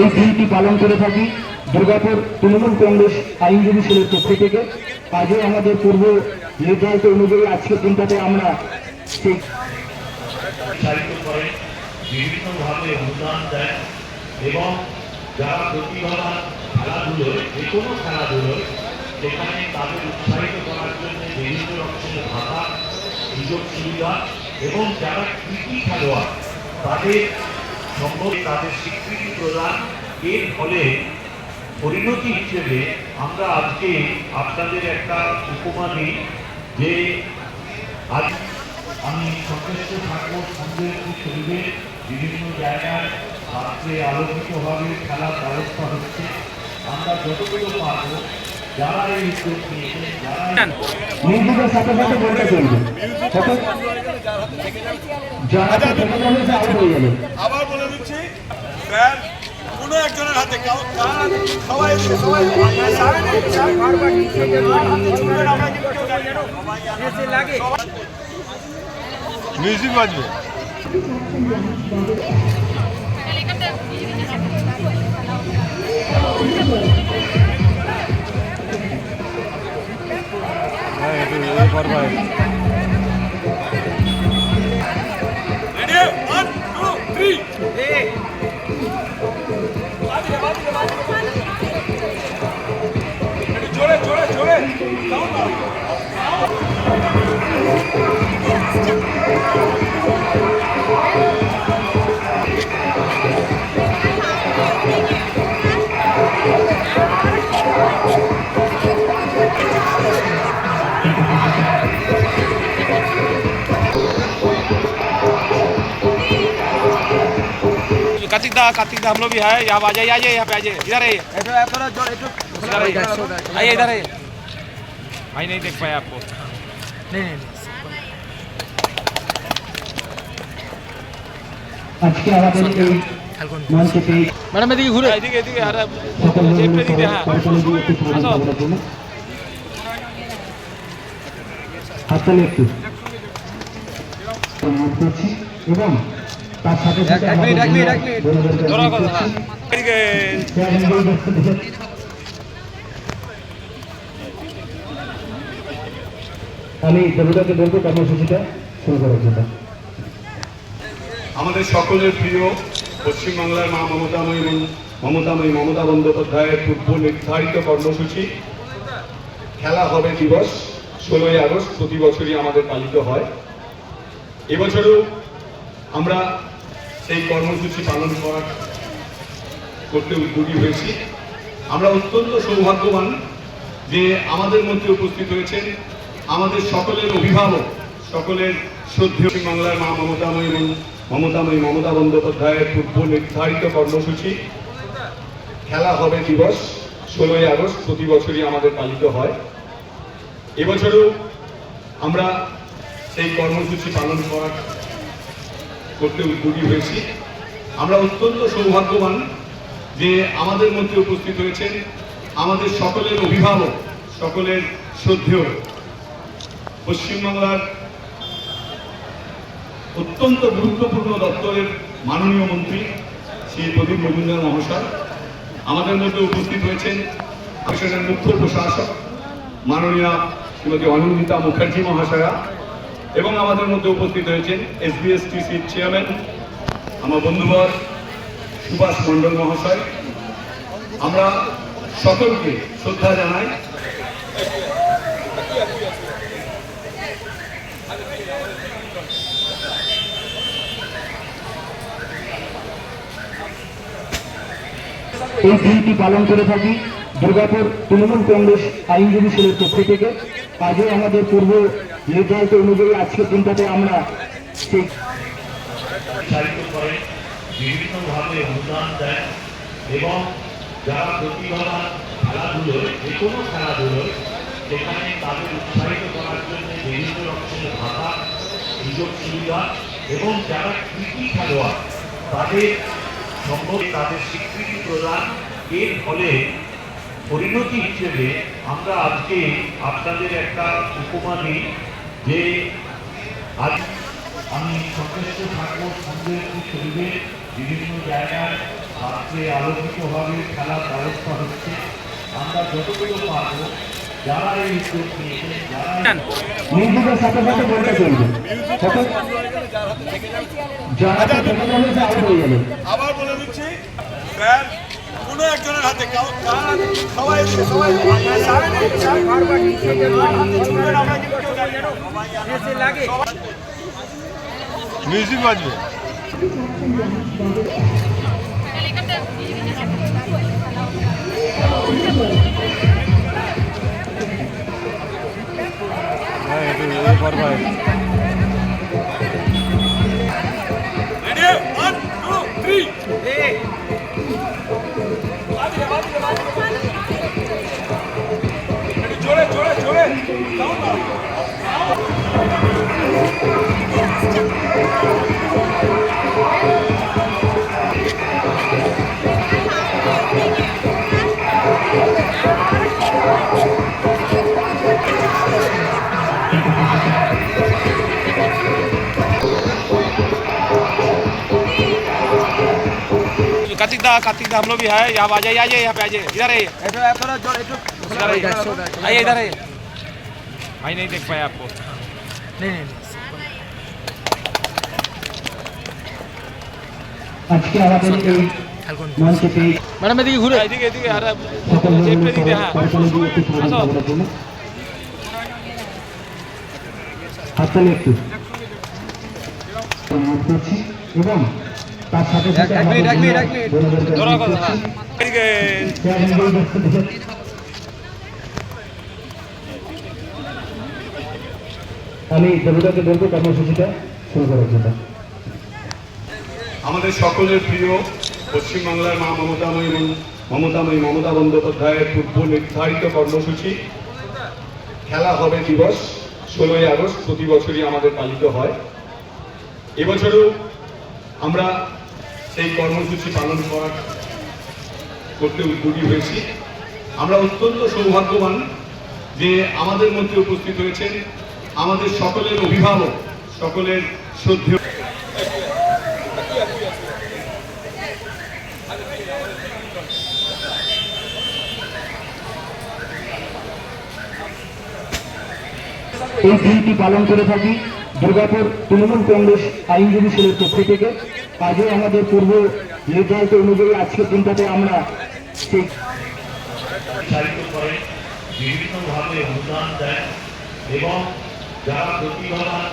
এই দিনটি পালন করে থাকি। দুর্গাপুর তৃণমূল কংগ্রেস আইনজীবী সেলের পক্ষ থেকে। আজও আমাদের পূর্ব নির্ধারিত অনুযায়ী আজকের দিনটাতে আমরা বিভিন্নভাবে অনুদান দেন এবং যারা প্রতিভাবান খেলাধুলোয়, যে কোনো খেলাধুলোয়, সেখানে তাদের উৎসাহিত করার জন্য বিভিন্ন রকমের সুযোগ সুবিধা এবং যারা কৃতি খেলোয়াড়, তাদের সম্ভব তাদের স্বীকৃতি প্রদান এর ফলে পরিণতি হিসেবে আমরা আজকে আপনাদের একটা উপমা দিই যে আজ আমি সচেষ্ট থাকব সন্ধ্যের শরীরে বিভিন্ন জায়গায় রাত্রে আলোকিতভাবে খেলার ব্যবস্থা হচ্ছে। আমরা যতগুলো পারব যারা এই উদ্যোগ নিয়েছেন যারা সাথে সাথে বলতে চলবে। যারা থেকে হয়ে যাবে আবার বলে দিচ্ছি স্যার কোনো একজনের হাতে কাউ কার হাতে সবাই এসে সবাই মিউজিক বাজবে রেডি कार्तिक दा कार्तिक दा हम लोग भी है यहाँ आ जाइए आ जाइए यहाँ पे आ जाइए इधर आइए। इधर आइए। आइए इधर आइए। भाई नहीं देख पाए आपको আজকে আমাদের এই মঞ্চে मैडम এদিকে ঘুরে এদিকে এদিকে আর সকল চেপে ধরনের দিতে হ্যাঁ করতালি দিয়ে একটু স্বাগত আসো। জানানোর জন্য হাততালি একটু অনুরোধ করছি এবং তার সাথে সাথে আমাদের বোনেদেরকে আমি দেবতাকে বলব কর্মসূচিটা শুরু করার জন্য। আমাদের সকলের প্রিয় পশ্চিমবাংলার মা মমতাময়ী মমতাময়ী মমতা বন্দ্যোপাধ্যায়ের পূর্ব নির্ধারিত কর্মসূচি। খেলা হবে দিবস, ষোলোই আগস্ট, প্রতি বছরই আমাদের পালিত হয়। এবছরও আমরা সেই কর্মসূচি পালন করার করতে উদ্যোগী হয়েছি। আমরা অত্যন্ত সৌভাগ্যবান যে আমাদের মধ্যে উপস্থিত হয়েছেন আমাদের সকলের অভিভাবক, সকলের শ্রদ্ধেয় বাংলার মা মমতাময়ী মম- মমতাময়ী মমতা বন্দ্যোপাধ্যায়ের পূর্ব নির্ধারিত কর্মসূচি। খেলা হবে দিবস, ষোলোই আগস্ট, প্রতি বছরই আমাদের পালিত হয়। এবছরও আমরা সেই কর্মসূচি পালন করার করতে উদ্যোগী হয়েছি। আমরা অত্যন্ত সৌভাগ্যবান যে আমাদের মধ্যে উপস্থিত হয়েছেন আমাদের সকলের অভিভাবক, সকলের শ্রদ্ধেয় পশ্চিমবাংলার অত্যন্ত গুরুত্বপূর্ণ দপ্তরের মাননীয় মন্ত্রী শ্রী প্রদীপ মজুমদার মহাশয়। আমাদের মধ্যে উপস্থিত হয়েছেন আসনের মুখ্য প্রশাসক মাননীয়া শ্রীমতী অনন্দিতা মুখার্জি মহাশয়া এবং আমাদের মধ্যে উপস্থিত হয়েছেন এসবিএসটিসির চেয়ারম্যান আমার বন্ধুবর সুভাষ মণ্ডল মহাশয়। আমরা সকলকে শ্রদ্ধা জানাই। এই দিনটি পালন করে থাকি দুর্গাপুর তৃণমূল কংগ্রেস আইনজীবী সেলের পক্ষ থেকে। আজও আমাদের পূর্ব নির্ধারিত অনুযায়ী আজকের দিনটাতে আমরা এবং যারা প্রতিভাবান খেলাধুলোয় যে কোনো খেলাধুলোয় সেখানে তাদের উৎসাহিত করার জন্য বিভিন্ন রকমের সুযোগ সুবিধা এবং যারা কৃতি খেলোয়াড়, তাদের সম্ভব তাদের স্বীকৃতি প্রদান এর ফলে পরিণতি হিসেবে আমরা আজকে আপনাদের একটা উপমা দিই যে আজ আমি সচেষ্ট থাকব সন্ধ্যের শরীরে বিভিন্ন জায়গায় রাত্রে আলোকিতভাবে খেলার ব্যবস্থা হচ্ছে। আমরা যতটুকু পারব যারা এই উদ্যোগ নিয়েছেন যারা সাথে সাথে বলতে চলবে। হয়ে আবার বলে দিচ্ছি স্যার কোনো একজনের হাতে সবাই সবাই এদিকে। সামনে নেই, कार्तिक दा कार्तिक दा हम लोग भी है यहाँ आ जाइए आइए यहाँ पे आ जाइए इधर आइए इधर आइए आइए इधर आइए भाई नहीं देख पाए आपको আজকে আমাদের এই মঞ্চে পেয়ে मैडम এদিকে ঘুরে এদিকে এদিকে আর সকল চেপে দিতে হ্যাঁ করতালি দিয়ে একটু স্বাগত আসো। জানানোর জন্য হাততালি একটু অনুরোধ করছি এবং তার সাথে সাথে আমাদের বোনেদেরকে ধরো অনুরোধ কথা আমি দেবতাকে বলব কর্মসূচিটা শুরু করার জন্য। আমাদের সকলের প্রিয় পশ্চিমবাংলার মা মমতাময়ী মমতাময়ী মমতা বন্দ্যোপাধ্যায়ের পূর্ব নির্ধারিত কর্মসূচি। খেলা হবে দিবস, ষোলোই আগস্ট প্রতি বছরই আমাদের পালিত হয়। এবছরও আমরা সেই কর্মসূচি পালন করার করতে উদ্যোগী হয়েছি। আমরা অত্যন্ত সৌভাগ্যবান যে আমাদের মধ্যে উপস্থিত হয়েছেন আমাদের সকলের অভিভাবক সকলের শ্রদ্ধেয়। এই দিনটি পালন করে থাকি দুর্গাপুর তৃণমূল কংগ্রেস আইনজীবী সেলের পক্ষ থেকে। আজও আমাদের পূর্ব নির্ধারিত অনুযায়ী আজকের দিনটাতে আমরা বিভিন্নভাবে অনুদান দেন এবং যারা প্রতিভাবান